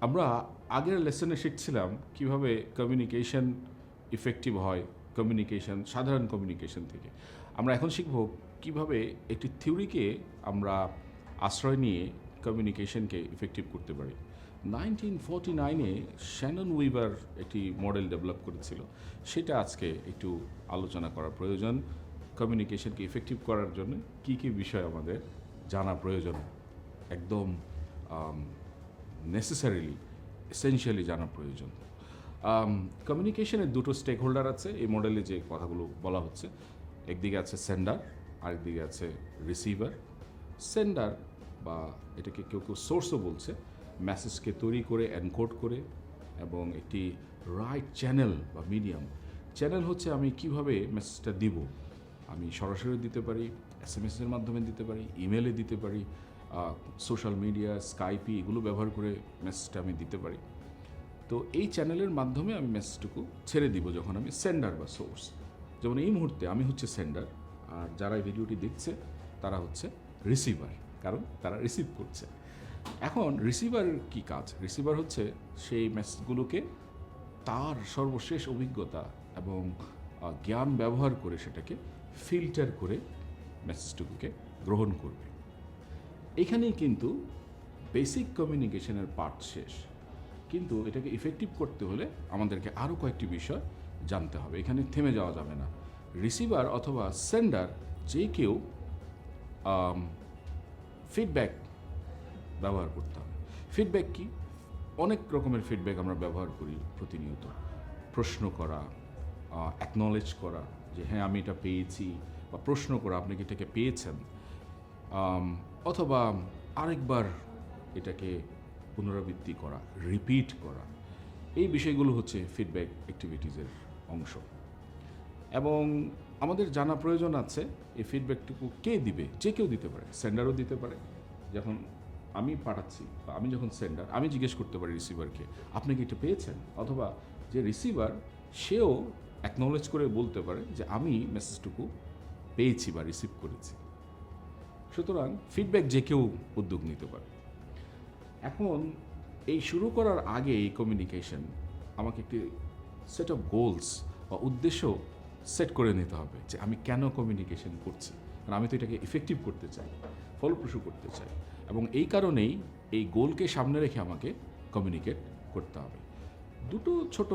আমরা আগের লেসনে শিখছিলাম কীভাবে কমিউনিকেশন ইফেক্টিভ হয় কমিউনিকেশন সাধারণ কমিউনিকেশন থেকে। আমরা এখন শিখব কীভাবে একটি থিওরিকে আমরা আশ্রয় নিয়ে কমিউনিকেশনকে ইফেক্টিভ করতে পারি। নাইনটিন ফোরটি নাইনে শ্যানন উইভার একটি মডেল ডেভেলপ করেছিল। সেটা আজকে একটু আলোচনা করা প্রয়োজন কমিউনিকেশনকে ইফেক্টিভ করার জন্য। কী কী বিষয় আমাদের জানা প্রয়োজন? একদম নেসেসারিলি এসেনশিয়ালি জানা প্রয়োজন। কমিউনিকেশনের দুটো স্টেক হোল্ডার আছে, এই মডেলে যে কথাগুলো বলা হচ্ছে। একদিকে আছে সেন্ডার আরেকদিকে আছে রিসিভার সেন্ডার বা এটাকে কেউ কেউ সোর্সও বলছে মেসেজকে তৈরি করে এনকোড করে এবং একটি রাইট চ্যানেল বা মিডিয়াম চ্যানেল হচ্ছে আমি কীভাবে মেসেজটা দিব? আমি সরাসরি দিতে পারি এস এম এসের মাধ্যমে দিতে পারি ইমেলে দিতে পারি সোশ্যাল মিডিয়া স্কাইপি এগুলো ব্যবহার করে মেসেজটা আমি দিতে পারি। তো এই চ্যানেলের মাধ্যমে আমি মেসেজটুকু ছেড়ে দিব যখন আমি সেন্ডার বা সোর্স যেমন এই মুহূর্তে আমি হচ্ছে সেন্ডার আর যারা এই ভিডিওটি দেখছে, তারা হচ্ছে রিসিভার কারণ তারা রিসিভ করছে। এখন রিসিভার কি কাজ? রিসিভার হচ্ছে সেই মেসেজগুলোকে তার সর্বশেষ অভিজ্ঞতা এবং জ্ঞান ব্যবহার করে সেটাকে ফিল্টার করে মেসেজটুকুকে গ্রহণ করবে। এখানেই কিন্তু বেসিক কমিউনিকেশনের পার্ট শেষ। কিন্তু এটাকে ইফেক্টিভ করতে হলে আমাদেরকে আরও কয়েকটি বিষয় জানতে হবে। এখানে থেমে যাওয়া যাবে না। রিসিভার অথবা সেন্ডার যে কেউ ফিডব্যাক ব্যবহার করতে হবে। ফিডব্যাক কি? অনেক রকমের ফিডব্যাক আমরা ব্যবহার করি প্রতিনিয়ত। প্রশ্ন করা অ্যাকনলেজ করা যে হ্যাঁ আমি এটা পেয়েছি বা প্রশ্ন করা, আপনি কি এটাকে পেয়েছেন? অথবা আরেকবার এটাকে পুনরাবৃত্তি করা রিপিট করা। এই বিষয়গুলো হচ্ছে ফিডব্যাক অ্যাক্টিভিটিসের অংশ। এবং আমাদের জানা প্রয়োজন আছে, এই ফিডব্যাকটুকু কে দিবে? যে কেউ দিতে পারে। সেন্ডারও দিতে পারে। যখন আমি পাঠাচ্ছি বা আমি যখন সেন্ডার আমি জিজ্ঞেস করতে পারি রিসিভারকে আপনি কি এটা পেয়েছেন? অথবা যে রিসিভার সেও অ্যাকনলেজ করে বলতে পারে যে, আমি মেসেজটুকু পেয়েছি বা রিসিভ করেছি। সুতরাং ফিডব্যাক যে কেউ উদ্যোগ নিতে পারে। এখন এই শুরু করার আগে এই কমিউনিকেশন আমাকে একটি সেট অফ গোলস বা উদ্দেশ্য সেট করে নিতে হবে যে আমি কেন কমিউনিকেশন করছি। কারণ আমি তো এটাকে ইফেক্টিভ করতে চাই, ফলপ্রসূ করতে চাই। এবং এই কারণেই এই গোলকে সামনে রেখে আমাকে কমিউনিকেট করতে হবে। দুটো ছোট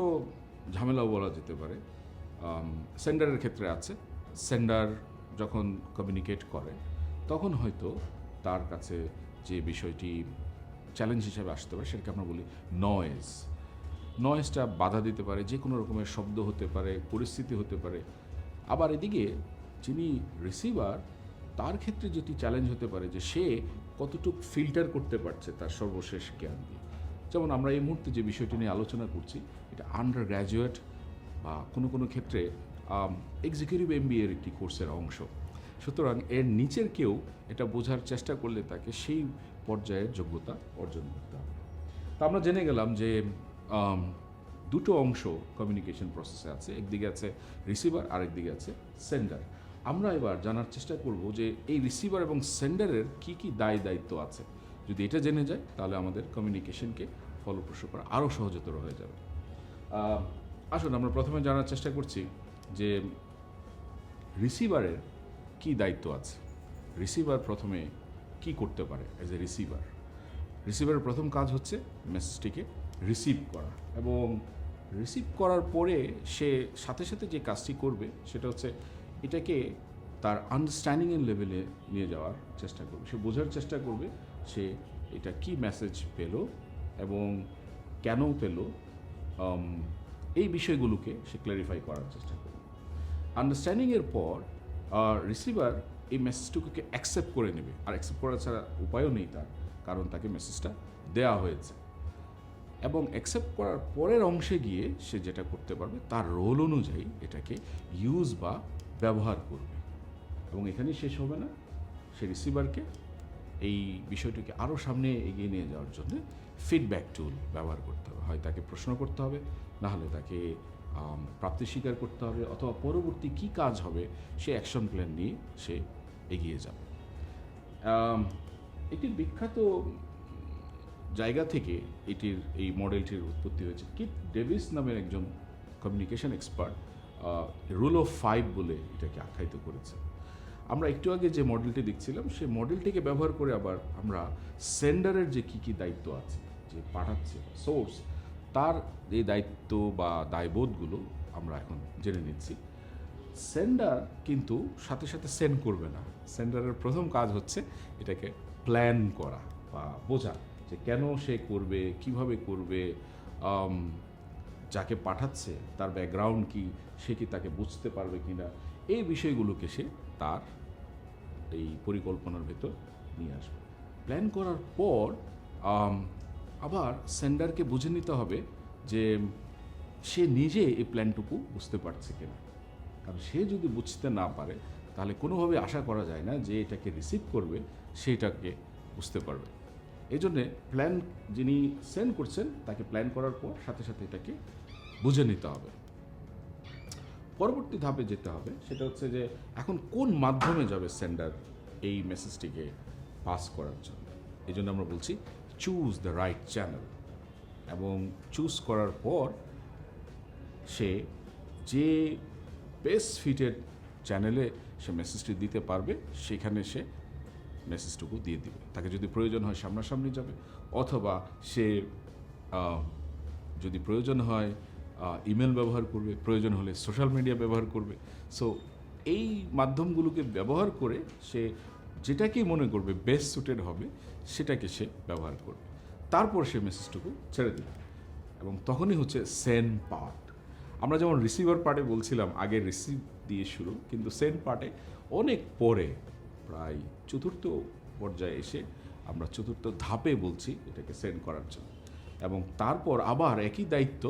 ঝামেলাও বলা যেতে পারে। সেন্ডারের ক্ষেত্রে আছে। সেন্ডার যখন কমিউনিকেট করে তখন হয়তো তার কাছে যে বিষয়টি চ্যালেঞ্জ হিসেবে আসতে পারে সেটাকে আমরা বলি নয়েজ নয়েজটা বাধা দিতে পারে যে কোনো রকমের শব্দ হতে পারে, পরিস্থিতি হতে পারে। আবার এদিকে যিনি রিসিভার তার ক্ষেত্রে যেটি চ্যালেঞ্জ হতে পারে যে সে কতটুকু ফিল্টার করতে পারছে তার সর্বশেষ জ্ঞান দিয়ে। যেমন আমরা এই মুহূর্তে যে বিষয়টি নিয়ে আলোচনা করছি, এটা আন্ডার গ্র্যাজুয়েট বা কোনো কোনো ক্ষেত্রে এক্সিকিউটিভ এমবিএর একটি কোর্সের অংশ। সুতরাং এর নিচের কেউ এটা বোঝার চেষ্টা করলে তাকে সেই পর্যায়ের যোগ্যতা অর্জন করতে হবে। তা আমরা জেনে গেলাম যে দুটো অংশ কমিউনিকেশন প্রসেসে আছে, একদিকে আছে রিসিভার আরেকদিকে আছে সেন্ডার আমরা এবার জানার চেষ্টা করব যে এই রিসিভার এবং সেন্ডারের কি কি দায় দায়িত্ব আছে। যদি এটা জেনে যায়, তাহলে আমাদের কমিউনিকেশনকে ফলপ্রসূ করা আরও সহজতর হয়ে যাবে। আসুন আমরা প্রথমে জানার চেষ্টা করছি যে রিসিভারের কি দায়িত্ব আছে? রিসিভার প্রথমে কি করতে পারে অ্যাজ এ রিসিভার রিসিভারের প্রথম কাজ হচ্ছে মেসেজটিকে রিসিভ করা এবং রিসিভ করার পরে সে সাথে সাথে যে কাজটি করবে সেটা হচ্ছে এটাকে তার আন্ডারস্ট্যান্ডিংয়ের লেভেলে নিয়ে যাওয়ার চেষ্টা করবে। সে বোঝার চেষ্টা করবে সে এটা কি মেসেজ পেল এবং কেন পেল এই বিষয়গুলোকে সে ক্ল্যারিফাই করার চেষ্টা করবে। আন্ডারস্ট্যান্ডিংয়ের পর রিসিভার এই মেসেজটুকুকে অ্যাকসেপ্ট করে নেবে। আর অ্যাকসেপ্ট করা ছাড়া উপায়ও নেই তার, কারণ তাকে মেসেজটা দেওয়া হয়েছে। এবং অ্যাকসেপ্ট করার পরের অংশে গিয়ে সে যেটা করতে পারবে, তার রোল অনুযায়ী এটাকে ইউজ বা ব্যবহার করবে। এবং এখানেই শেষ হবে না। সে রিসিভারকে এই বিষয়টিকে আরও সামনে এগিয়ে নিয়ে যাওয়ার জন্য ফিডব্যাক টুল ব্যবহার করতে হবে। হয় তাকে প্রশ্ন করতে হবে, না হলে তাকে প্রাপ্তি স্বীকার করতে হবে অথবা পরবর্তী কি কাজ হবে, সে অ্যাকশন প্ল্যান নিয়ে সে এগিয়ে যাবে। একটি বিখ্যাত জায়গা থেকে এটির, এই মডেলটির উৎপত্তি হয়েছে। কিট ডেভিস নামের একজন communication expert rule of five বলে এটাকে আখ্যায়িত করেছে। আমরা একটু আগে যে মডেলটি দেখছিলাম সেই মডেলটিকে ব্যবহার করে আবার আমরা সেন্ডারের যে কী কী দায়িত্ব আছে, যে পাঠাচ্ছে সোর্স তার এই দায়িত্ব বা দায়বোধগুলো আমরা এখন জেনে নিচ্ছি। সেন্ডার কিন্তু সাথে সাথে সেন্ড করবে না। সেন্ডারের প্রথম কাজ হচ্ছে এটাকে প্ল্যান করা বা বোঝা যে কেন সে করবে, কীভাবে করবে যাকে পাঠাচ্ছে, তার ব্যাকগ্রাউন্ড কি, সে কি তাকে বুঝতে পারবে কি না এই বিষয়গুলোকে সে তার এই পরিকল্পনার ভেতর নিয়ে আসবে। প্ল্যান করার পর আবার সেন্ডারকে বুঝে নিতে হবে যে সে নিজে এই প্ল্যানটুকু বুঝতে পারছে কিনা। কারণ সে যদি বুঝতে না পারে, তাহলে কোনোভাবে আশা করা যায় না যে এটাকে রিসিভ করবে, সেটাকে বুঝতে পারবে। এই জন্যে প্ল্যান যিনি সেন্ড করছেন, তাকে প্ল্যান করার পর সাথে সাথে এটাকে বুঝে নিতে হবে। পরবর্তী ধাপে যেতে হবে, সেটা হচ্ছে যে এখন কোন মাধ্যমে যাবে সেন্ডার এই মেসেজটিকে পাস করার জন্য? এই জন্য আমরা বলছি চুজ দ্য রাইট চ্যানেল এবং চুজ করার পর সে যে বেস্ট ফিটেড চ্যানেলে সে মেসেজটি দিতে পারবে, সেখানে সে মেসেজটুকু দিয়ে দিবে। তাকে যদি প্রয়োজন হয় সামনাসামনি যাবে, অথবা সে যদি প্রয়োজন হয় ইমেল ব্যবহার করবে, প্রয়োজন হলে সোশ্যাল মিডিয়া ব্যবহার করবে। সো এই মাধ্যমগুলোকে ব্যবহার করে সে যেটাকেই মনে করবে বেস্ট সুটেড হবে, সেটাকে সে ব্যবহার করবে। তারপর সে মেসেজটুকু ছেড়ে দেবে। এবং তখনই হচ্ছে সেন্ড পার্ট আমরা যেমন রিসিভার পার্টে বলছিলাম, আগে রিসিভ দিয়ে শুরু, কিন্তু সেন্ড পার্টে অনেক পরে, প্রায় চতুর্থ পর্যায়ে এসে আমরা চতুর্থ ধাপে বলছি এটাকে সেন্ড করার জন্য। এবং তারপর আবার একই দায়িত্ব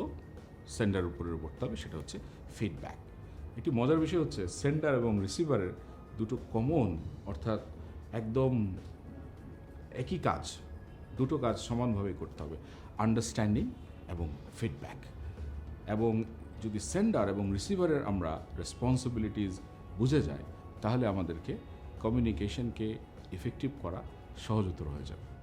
সেন্ডার উপরে পড়তে হবে, সেটা হচ্ছে ফিডব্যাক একটি মজার বিষয় হচ্ছে সেন্ডার এবং রিসিভারের দুটো কমন অর্থাৎ একদম একই কাজ, দুটো কাজ সমানভাবে করতে হবে আন্ডারস্ট্যান্ডিং এবং ফিডব্যাক এবং যদি সেন্ডার এবং রিসিভারের আমরা রেসপন্সিবিলিটিস বুঝে যাই, তাহলে আমাদেরকে কমিউনিকেশনকে ইফেক্টিভ করা সহজতর হয়ে যাবে।